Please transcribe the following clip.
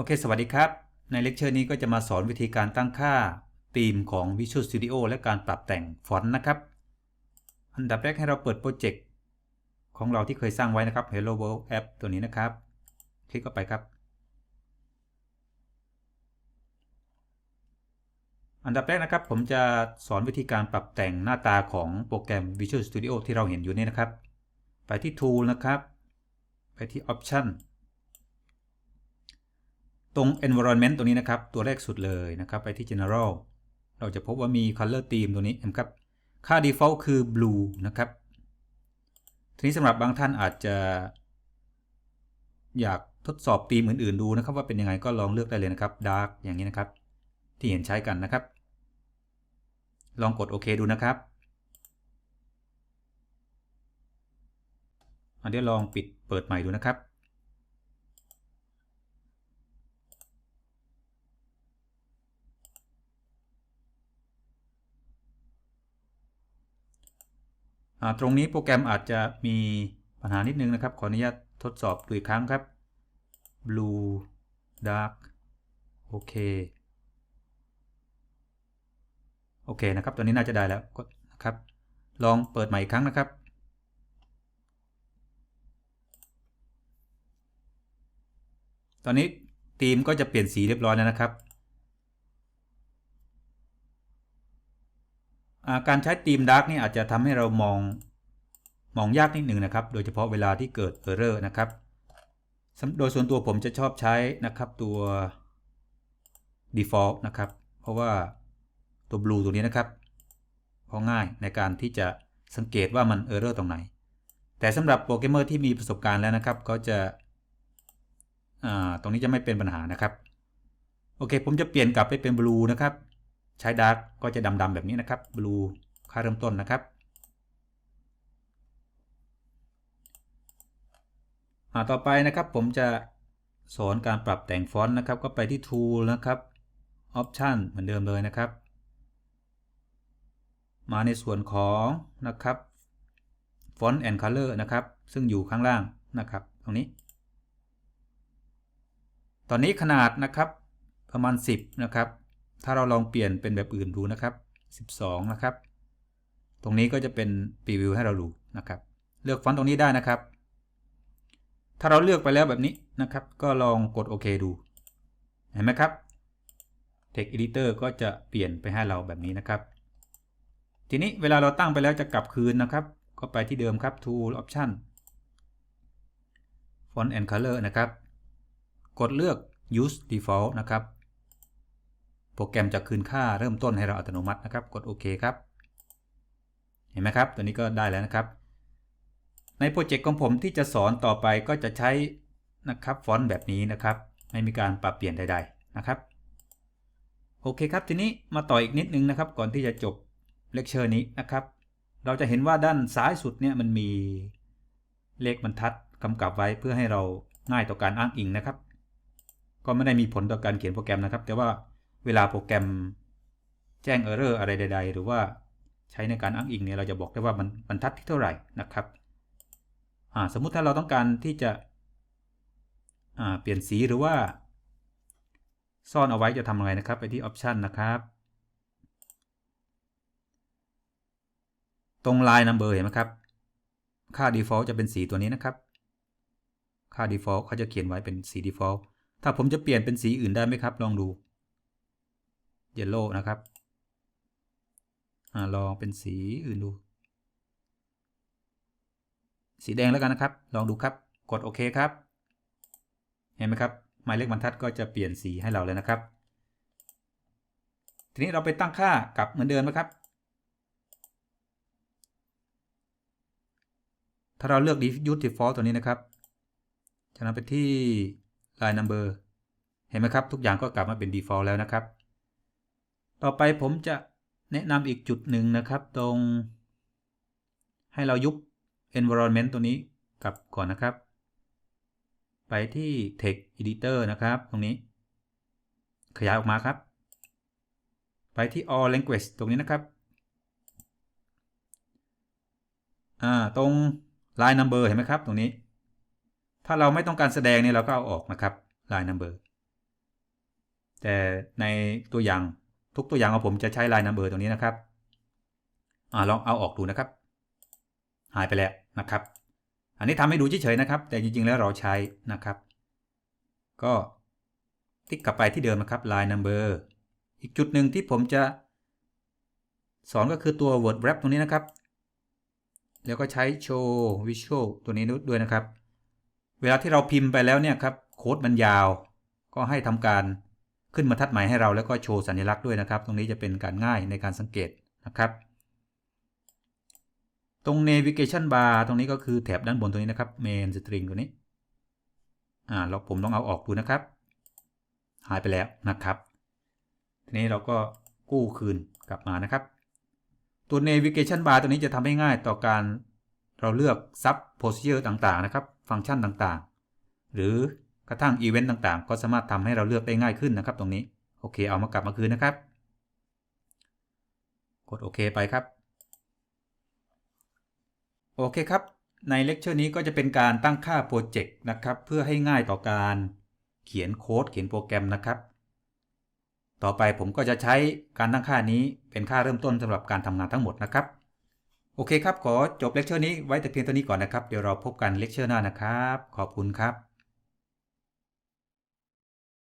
โอเค สวัสดีครับ ในเลคเชอร์นี้ก็จะมาสอนวิธีการตั้งค่าธีมของ Visual Studio และการปรับแต่งฟอนต์นะครับ อันดับแรกให้เราเปิดโปรเจกต์ของเราที่เคยสร้างไว้นะครับ Hello World App ตัวนี้นะครับ คลิกเข้าไปครับ อันดับแรกนะครับ ผมจะสอนวิธีการปรับแต่งหน้าตาของโปรแกรม Visual Studio ที่เราเห็นอยู่นี่นะครับ ไปที่ Tool นะครับ ไปที่ Option ตรง environment ตรงนี้นะครับ ตัวแรกสุดเลยนะครับ ไปที่ general เราจะพบว่ามี color theme ตัวนี้นะครับ ค่า default คือ blue นะครับ ทีนี้สำหรับบางท่านอาจจะ อยากทดสอบธีมอื่นๆดูนะครับ ว่าเป็นยังไงก็ลองเลือกได้เลยนะครับ dark อย่างนี้นะครับ ที่เห็นใช้กันนะครับ ลองกดโอเคดูนะครับเดี๋ยวลองปิดเปิดใหม่ดูนะครับ ตรงนี้โปรแกรมอาจจะมีปัญหานิดนึงนะครับ ขออนุญาตทดสอบดูอีกครั้งครับ blue dark โอเค โอเคนะครับ ตอนนี้น่าจะได้แล้วก็นะครับ ลองเปิดใหม่อีกครั้งนะครับ ตอนนี้ธีมก็จะเปลี่ยนสีเรียบร้อยแล้วนะครับ การใช้ธีมดาร์กนี่อาจจะทำให้เรามองมองยากนิดหนึ่งนะครับ โดยเฉพาะเวลาที่เกิดเออร์เรอร์นะครับ โดยส่วนตัวผมจะชอบใช้นะครับตัว default นะครับ เพราะว่าตัว blue ตัวนี้นะครับเพราะง่ายในการที่จะสังเกตว่ามันเออร์เรอร์ตรงไหน แต่สำหรับโปรแกรมเมอร์ที่มีประสบการณ์แล้วนะครับก็จะตรงนี้จะไม่เป็นปัญหานะครับ โอเค ผมจะเปลี่ยนกลับไปเป็น blue นะครับ ใช้ดาร์กก็จะดำๆแบบนี้นะครับบลูค่าเริ่มต้นนะครับต่อไปนะครับผมจะสอนการปรับแต่งฟอนต์นะครับ ก็ไปที่ Tool นะครับ Option เหมือนเดิมเลยนะครับ มาในส่วนของนะครับ Font and Color นะครับ ซึ่งอยู่ข้างล่างนะครับ ตรงนี้ ตอนนี้ขนาดนะครับประมาณ 10 นะครับ ถ้าเราลองเปลี่ยนเป็นแบบอื่นดูนะครับ 12 นะครับ ตรงนี้ก็จะเป็นพรีวิวให้เราดูนะครับ เลือกฟอนต์ตรงนี้ได้นะครับ ถ้าเราเลือกไปแล้วแบบนี้นะครับ ก็ลองกดโอเคดู เห็นไหมครับ Text Editor ก็จะเปลี่ยนไปให้เราแบบนี้นะครับ ทีนี้เวลาเราตั้งไปแล้วจะกลับคืนนะครับ ก็ไปที่เดิมครับ Tool Option Font and Color นะครับ กดเลือก Use Default นะครับ โปรแกรมจะคืนค่าเริ่มต้นให้เราอัตโนมัตินะครับ กดโอเคครับ เห็นไหมครับ ตัวนี้ก็ได้แล้วนะครับ ในโปรเจกต์ของผมที่จะสอนต่อไปก็จะใช้นะครับฟอนต์แบบนี้นะครับ ไม่มีการปรับเปลี่ยนใด ๆนะครับ โอเคครับ ทีนี้มาต่ออีกนิดนึงนะครับ ก่อนที่จะจบเลคเชอร์นี้นะครับ เราจะเห็นว่าด้านซ้ายสุดเนี่ยมันมีเลขบรรทัดกำกับไว้เพื่อให้เราง่ายต่อการอ้างอิงนะครับ ก็ไม่ได้มีผลต่อการเขียนโปรแกรมนะครับ แต่ว่า เวลาโปรแกรมแจ้งเออร์เรอร์อะไรใด ๆ หรือว่าใช้ในการอ้างอิงเนี่ยเราจะบอกได้ว่ามันบรรทัดที่เท่าไหร่นะครับสมมุติถ้าเราต้องการที่จะเปลี่ยนสีหรือว่า ซ่อนเอาไว้จะทำยังไงนะครับ ไปที่ Option นะครับ ตรง Line Number เห็นไหมครับ ค่า Default จะเป็นสีตัวนี้นะครับ ค่า Default เขาจะเขียนไว้เป็นสี Default ถ้าผมจะเปลี่ยนเป็นสีอื่นได้ไหมครับ ลองดู เยลโล่นะครับอลองเป็นสีอื่นดู สีแดงแล้วกันนะครับ ลองดูครับ กดโอเคครับ เห็นไหมครับ หมายเลขบรรทัดก็จะเปลี่ยนสีให้เราเลยนะครับ ทีนี้เราไปตั้งค่ากับเหมือนเดิมนะครับ ถ้าเราเลือก use default ตัวนี้นะครับจะนำไปที่ line number เห็นไหมครับ ทุกอย่างก็กลับมาเป็น default แล้วนะครับ ต่อไปผมจะแนะนำอีกจุดหนึ่งนะครับตรง ให้เรายุบ environment ตัวนี้กลับก่อนนะครับ ไปที่ text editor นะครับ ตรงนี้ ขยายออกมาครับ ไปที่ all language ตรงนี้นะครับอ่าตรง line number เห็นไหมครับ ตรงนี้ ถ้าเราไม่ต้องการแสดงเนี่ยเราก็เอาออกนะครับ line number แต่ในตัวอย่าง ทุกตัวอย่างของผมจะใช้ line number ตรงนี้นะครับอ่าลองเอาออกดูนะครับ หายไปแล้วนะครับ อันนี้ทำให้ดูเฉยๆนะครับ แต่จริงๆแล้วเราใช้นะครับ ก็คลิกกลับไปที่เดิมนะครับ line number อีกจุดหนึ่งที่ผมจะสอนก็คือตัว word wrap ตรงนี้นะครับ แล้วก็ใช้ show visual ตัวนี้ด้วยนะครับ เวลาที่เราพิมพ์ไปแล้วเนี่ยครับโค้ดมันยาว ก็ให้ทำการ ขึ้นบรรทัดใหม่ให้เราแล้วก็โชว์สัญลักษณ์ด้วยนะครับ ตรงนี้จะเป็นการง่ายในการสังเกตนะครับ ตรง navigation bar ตรงนี้ก็คือแถบด้านบนตรงนี้นะครับ main string ตัวนี้อ่าเราผมต้องเอาออกดูนะครับ หายไปแล้วนะครับ ทีนี้เราก็กู้คืนกลับมานะครับ ตัว navigation bar ตัวนี้จะทำให้ง่ายต่อการเราเลือก sub procedure ต่างๆนะครับ ฟังก์ชันต่างๆ หรือ กระทั่ง event ต่างๆ ก็สามารถทำให้เราเลือกได้ง่ายขึ้นนะครับตรงนี้ โอเค เอามากลับมาคืนนะครับ กดโอเคไปครับ โอเคครับ ในเลคเชอร์นี้ก็จะเป็นการตั้งค่าโปรเจกต์นะครับ เพื่อให้ง่ายต่อการเขียนโค้ดเขียนโปรแกรมนะครับ ต่อไปผมก็จะใช้การตั้งค่านี้เป็นค่าเริ่มต้นสำหรับการทำงานทั้งหมดนะครับ โอเคครับ ขอจบเลคเชอร์นี้ไว้แต่เพียงเท่านี้ก่อนนะครับ เดี๋ยวเราพบกันเลคเชอร์หน้านะครับ ขอบคุณครับ